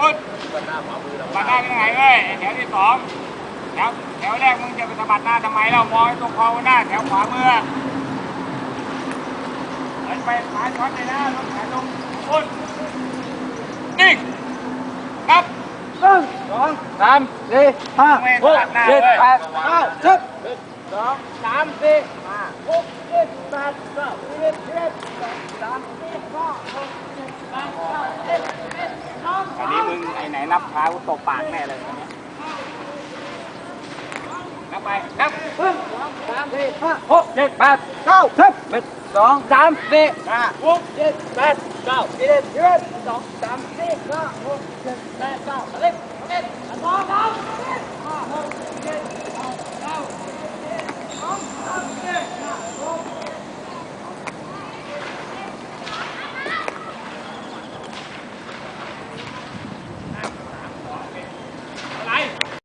พุทบัตรหน้าไปไหนเอ้ยแถวที่สองแถวแถวแรกมึงจะไปสะบัดหน้าทำไมเรามองตรงคอหน้าแถวขวามือเดินไปซ้ายช็อตเลยนะลงแขนลงพุทนิ่งครับหนึ่งสองสามสี่ห้าหกเจ็ดแปดเก้าสิบหนึ่งสองสามสี่ห้าหกเจ็ดแปดเก้าสิบสิบเอ็ดสิบสองสามสี่ห้าหกเจ็ดแปดเก้าสิบสิบเอ็ดสิบสอง อันนี้มึง ไอ้ไหนนับเท้าตบปากแน่เลยตอนเนี้ยนับไป นับหนึ่งสองสามสี่ห้าหกเจ็ดแปดเก้าสิบเอ็ดสองสามสี่ห้าหกเจ็ดแปดเก้าสิบเอ็ดสิบเอ็ดสองสามสี่ห้าหกเจ็ดแปดเก้าสิบ